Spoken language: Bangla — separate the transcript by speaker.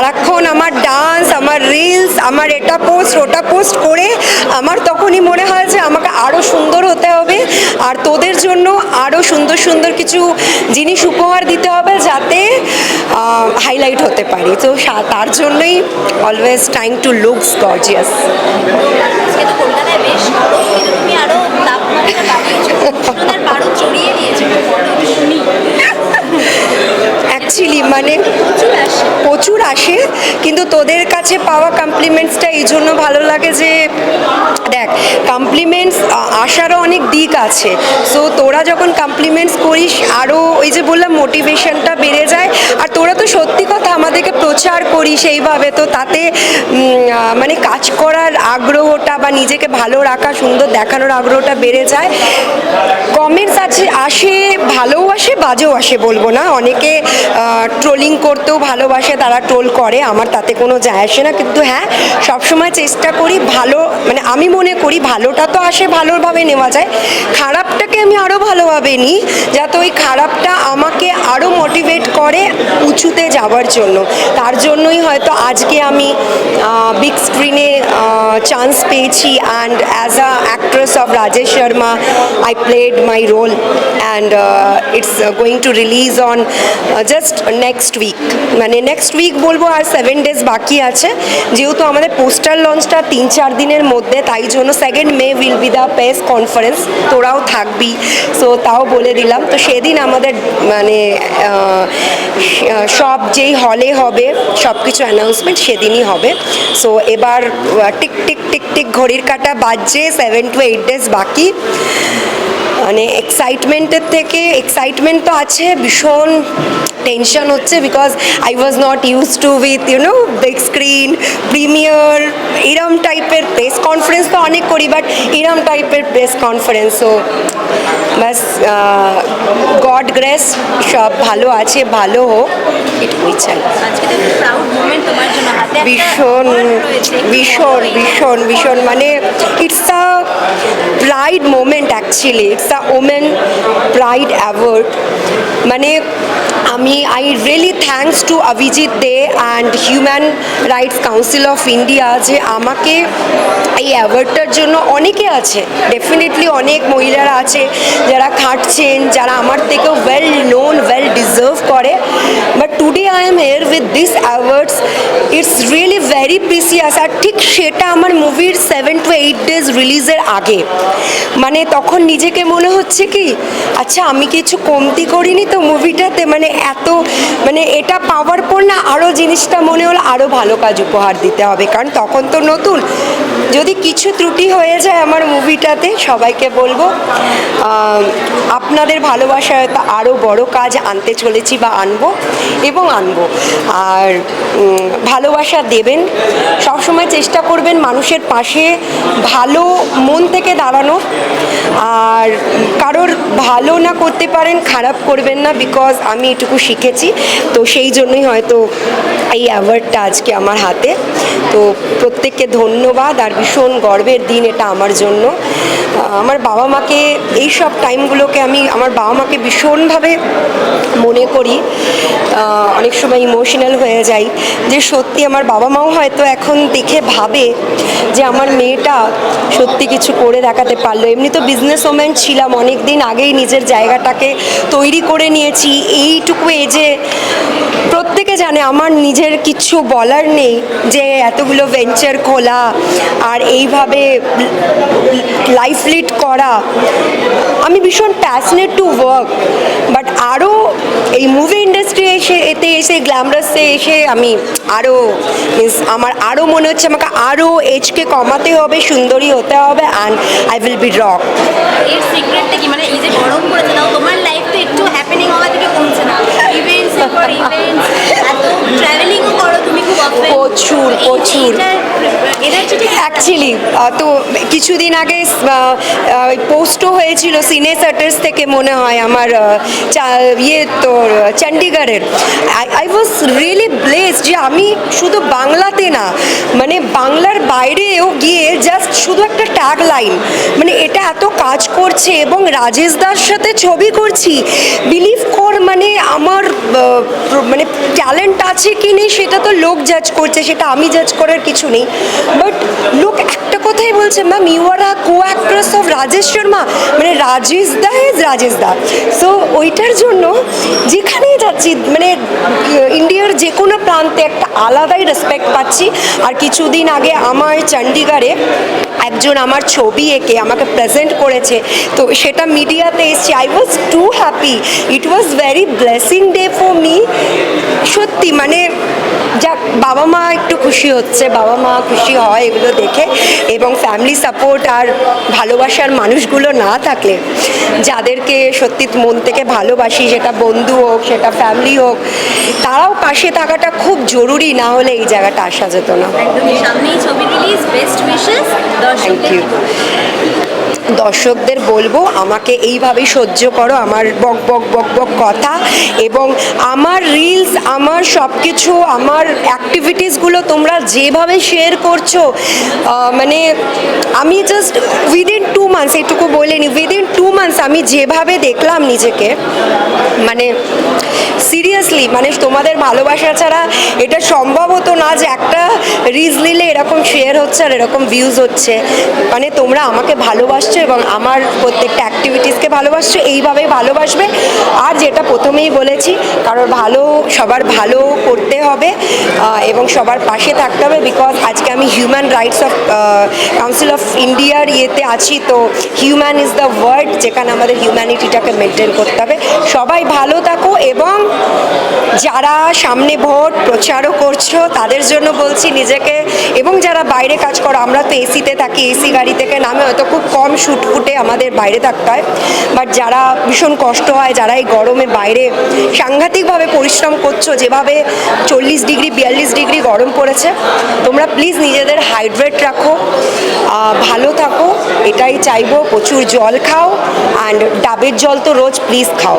Speaker 1: এখন আমার ডান্স আমার রিলস আমার এটা পোস্ট ওটা পোস্ট করে আমার তখনই মনে হয় যে আমাকে আরও সুন্দর হতে হবে। আর তোদের জন্য আরও সুন্দর সুন্দর কিছু জিনিস উপহার দিতে হবে যাতে হাইলাইট হতে পারি। তো তার জন্যই always trying to looks gorgeous
Speaker 2: তুমি আরও তাপমাত্রা বাড়িয়েছো চড়িয়ে
Speaker 1: অ্যাকচুয়ালি মানে
Speaker 2: প্রচুর আসে।
Speaker 1: প্রচুর আসে কিন্তু তোদের কাছে পাওয়া কমপ্লিমেন্টসটা এই জন্য ভালো লাগে যে দেখ কমপ্লিমেন্টস আসারও অনেক দিক আছে। সো তোরা যখন কমপ্লিমেন্টস করিস আরও ওই যে বললাম মোটিভেশনটা বেড়ে যায় আর তোরা তো সত্যি কথা আমাদেরকে প্রচার করি সেইভাবে, তো তাতে মানে কাজ করার আগ্রহটা বা নিজেকে ভালো রাখা, সুন্দর দেখানোর আগ্রহটা বেড়ে যায়। কমেন্টস আছে আসে, ভালোও আসে, বাজেও আসে বলব না। অনেকে ট্রোলিং করতেও ভালোবাসে, তারা ট্রোল করে, আমার তাতে কোনো যায় আসে না। কিন্তু হ্যাঁ সবসময় চেষ্টা করি ভালো মানে আমি মনে করি ভালোটা তো আসে, ভালোভাবে নেওয়া যায়। খারাপটাকে আমি আরও ভালোভাবে নিই, যাতে ওই খারাপটা আমাকে আরও মোটিভেট করে উঁচুতে যাওয়ার জন্য। তার জন্যই হয়তো আজকে আমি বিগ স্ক্রিনে চান্স পেয়েছি and as a actress of Rajesh Sharma I played my role and it's going to release on just next week মানে নেক্সট উইক বলব আর সেভেন ডেজ বাকি আছে। যেহেতু আমাদের পোস্টার লঞ্চটা তিন চার দিনের মধ্যে, তাই জন্য second May will be the press conference তোরাও থাকবি। সো তাও বলে দিলাম। তো সেদিন আমাদের মানে সব যেই হলে হবে সব কিছু অ্যানাউন্সমেন্ট সেদিনই হবে। সো এবার টিক টিক টিক টিক ঘড়ির কাটা বাজছে সেভেন টু এইট ডেজ বাকি। মানে এক্সাইটমেন্টের থেকে এক্সাইটমেন্ট তো আছে, ভীষণ টেনশন হচ্ছে because I was not use to with you know big screen premiere এরম টাইপের প্রেস কনফারেন্স তো অনেক করি বাট এরম টাইপের প্রেস কনফারেন্সও ব্যাস গড গ্রেস সব ভালো আছে ভালো হোক এটুকুই চাই ভীষণ। ভীষণ ভীষণ ভীষণ মানে it's a pride moment actually it's a women pride award মানে আমি I really thanks to Abhijit Dey and human rights council of India যে আমাকে এই অ্যাওয়ার্ডটার জন্য অনেকে আছে ডেফিনেটলি অনেক মহিলারা আছে যারা খাটছেন, যারা আমার থেকেও ওয়েল নোন ওয়েল ডিজার্ভ করে। Today I am here with this awards it's really very precious আর ঠিক সেটা আমার মুভির সেভেন টু এইট ডেজ রিলিজের আগে। মানে তখন নিজেকে মনে হচ্ছে কি আচ্ছা আমি কিছু কমতি করিনি তো মুভিটাতে মানে এত মানে এটা পাওয়ার পর না আরও জিনিসটা মনে হলো আরও ভালো কাজ উপহার দিতে হবে। কারণ তখন তো নতুন যদি কিছু ত্রুটি হয়ে যায় আমার মুভিটাতে, সবাইকে বলব আপনাদের ভালোবাসায় হয়তো আরও বড় কাজ আনতে চলেছি বা আনব এবং আনব। আর ভালোবাসা দেবেন, সবসময় চেষ্টা করবেন মানুষের পাশে ভালো মন থেকে দাঁড়ানো। আর কারোর ভালো না করতে পারেন, খারাপ করবেন না বিকজ আমি এটুকু শিখেছি। তো সেই জন্যই হয়তো এই অ্যাওয়ার্ডটা আজকে আমার হাতে। তো প্রত্যেককে ধন্যবাদ, আর ভীষণ গর্বের দিন এটা আমার জন্য। আমার বাবা মাকে এই সব টাইমগুলোকে আমি আমার বাবা মাকে ভীষণভাবে মনে করি। অনেক সময় ইমোশনাল হয়ে যাই। যে সত্যি আমার বাবা মাও হয়তো এখন দেখে ভাবে যে আমার মেয়েটা সত্যি কিছু করে দেখাতে পারল। এমনি তো বিজনেস ওম্যান ছিলাম অনেক দিন আগেই নিজের জায়গাটাকে তৈরি করে নিয়েছি। এইটুকু এজে প্রত্যেকে জানে আমার নিজের কিছু বলার নেই যে এতগুলো ভেঞ্চার খোলা আর এইভাবে লাইফ লিড করা। আমি ভীষণ প্যাশনেট টু ওয়ার্ক বাট আরও এই মুভি ইন্ডাস্ট্রি এসে, এতে এসে গ্ল্যামারাসে এসে আমি আরও মিন্স আমার আরও মনে হচ্ছে আমাকে আরও এজকে কমাতে হবে, সুন্দরী হতে হবে and I will be rock
Speaker 2: এর মানে তোমার একটু কমছে না করো তুমি খুব অফেন
Speaker 1: প্রচুর, প্রচুর। অ্যাকচুয়ালি তো কিছুদিন আগে পোস্টও হয়েছিল সিনে সার্টার্স থেকে মনে হয় আমার ইয়ে তোর চণ্ডীগড়ের আই ওয়াজ রিয়েলি ব্লেস যে আমি শুধু বাংলাতে না মানে বাংলার বাইরেও গিয়ে জাস্ট শুধু একটা ট্যাগ লাইন মানে এটা এত কাজ করছে এবং রাজেশ দার সাথে ছবি করছি। বিলিভ কর মানে আমার মানে ট্যালেন্ট আছে কি নেই সেটা তো লোক জাজ করছে, সেটা আমি জাজ করার কিছু নেই। বাট লোক একটা কথাই বলছে ma'am you are a co actress of Rajesh Sharma মানে রাজেশ দা ইজ রাজেশ দা। সো ওইটার জন্য যেখানেই যাচ্ছি মানে ইন্ডিয়ার যে কোনো প্রান্তে একটা আলাদাই রেসপেক্ট পাচ্ছি। আর কিছুদিন আগে আমার চণ্ডীগড়ে একজন আমার ছবি এঁকে আমাকে প্রেজেন্ট করেছে। তো সেটা মিডিয়াতে এসছে। I was too happy it was very blessing day for me সত্যি মানে যাক বাবা মা একটু খুশি হচ্ছে বাবা মা খুশি হয় এগুলো দেখে এবং ফ্যামিলি সাপোর্ট আর ভালোবাসার মানুষগুলো না থাকলে যাদেরকে সত্যি মন থেকে ভালোবাসি সেটা বন্ধু হোক সেটা ফ্যামিলি হোক তারাও পাশে থাকাটা খুব জরুরি না হলে এই জায়গাটা আসা যেত না
Speaker 2: একদমই সামনেই ছবি রিলিজ বেস্ট উইশেস দর্শকদের
Speaker 1: you. দর্শকদের বলব, আমাকে এইভাবেই সহ্য করো, আমার বক বক বক বক কথা এবং আমার রিলস আমার সব কিছু আমার অ্যাক্টিভিটিসগুলো তোমরা যেভাবে শেয়ার করছ মানে আমি জাস্ট উইদিন টু মান্থস এটুকু বলিনি উইদিন টু মান্থস আমি যেভাবে দেখলাম নিজেকে মানে সিরিয়াসলি মানে তোমাদের ভালোবাসা ছাড়া এটা সম্ভব হতো না যে একটা রিজ নিলে এরকম শেয়ার হচ্ছে আর এরকম ভিউজ হচ্ছে। মানে তোমরা আমাকে ভালোবাসছো এবং আমার প্রত্যেকটা অ্যাক্টিভিটিসকে ভালোবাসছো, এইভাবেই ভালোবাসবে। আর যেটা প্রথমেই বলেছি, কারোর ভালো, সবার ভালো করতে হবে এবং সবার পাশে থাকতে হবে বিকজ আজকে আমি human rights of council of ইন্ডিয়ার ইয়েতে আছি, তো হিউম্যান ইজ দ্য ওয়ার্ড যেখানে আমাদের হিউম্যানিটিটাকে মেনটেন করতে হবে। সবাই ভালো থাকো এবং যারা সামনে ভোট প্রচারও করছ, তাদের জন্য বলছি নিজেকে এবং যারা বাইরে কাজ করো, আমরা তো এসিতে থাকি, এসি গাড়ি থেকে নামে হয়তো খুব কম শুট ফুটে আমাদের বাইরে থাকতে হয়। বাট যারা ভীষণ কষ্ট হয়, যারা এই গরমে বাইরে সাংঘাতিকভাবে পরিশ্রম করছ, যেভাবে চল্লিশ ডিগ্রি, বিয়াল্লিশ ডিগ্রি গরম পড়েছে, তোমরা প্লিজ নিজেদের হাইড্রেট রাখো ভালো থাকো, এটাই চাইব, প্রচুর জল খাও অ্যান্ড ডাবের জল তো রোজ প্লিজ খাও।